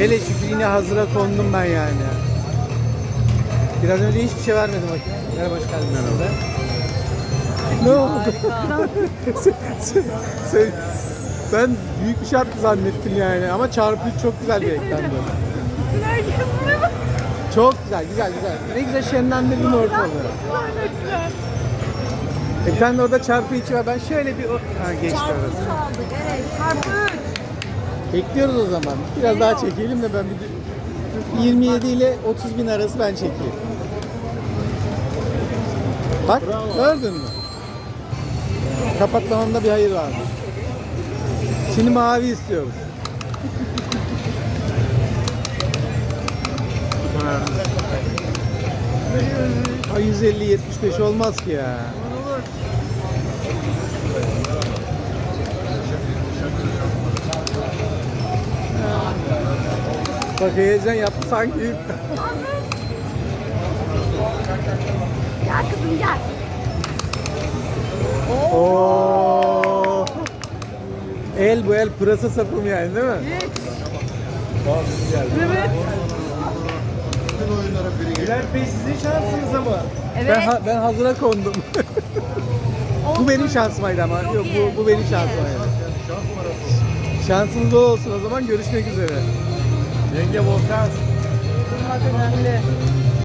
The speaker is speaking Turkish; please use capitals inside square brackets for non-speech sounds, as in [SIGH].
Hele şükür yine hazıra kondum ben yani. Biraz önce hiçbir şey vermedim bak. Merhaba hoş geldin. Merhaba. Ne oldu? Sen- [LAUGHS] sen- sen- ben büyük bir şarkı zannettim yani ama çarpı üç çok güzel bir eklendi. Çok güzel, güzel, güzel. Ne güzel şenlendirdin ortalığı. E tane de orada çarpı içi var. Ben şöyle bir... o- Ha geçti orası. çaldık. Evet. Çarpı. Bekliyoruz o zaman. Biraz daha çekelim de ben bir 27 ile 30 bin arası ben çekeyim. Bak gördün mü? Kapatmamamda bir hayır varmış. Şimdi mavi istiyoruz. Ay 150 75 olmaz ki ya. Bak heyecan yaptı sanki. Gel kızım gel. Oo. El bu el pırasa sapım yani değil mi? Evet. Bülent Bey sizin şansınız ama. Evet. Ben, ha- ben hazıra kondum. bu benim şansımaydı ama. Çok Yok iyi, bu, bu benim çok iyi. şansımaydı. Şansınız bol olsun o zaman görüşmek üzere. Yenge Volkan. Bunlar önemli.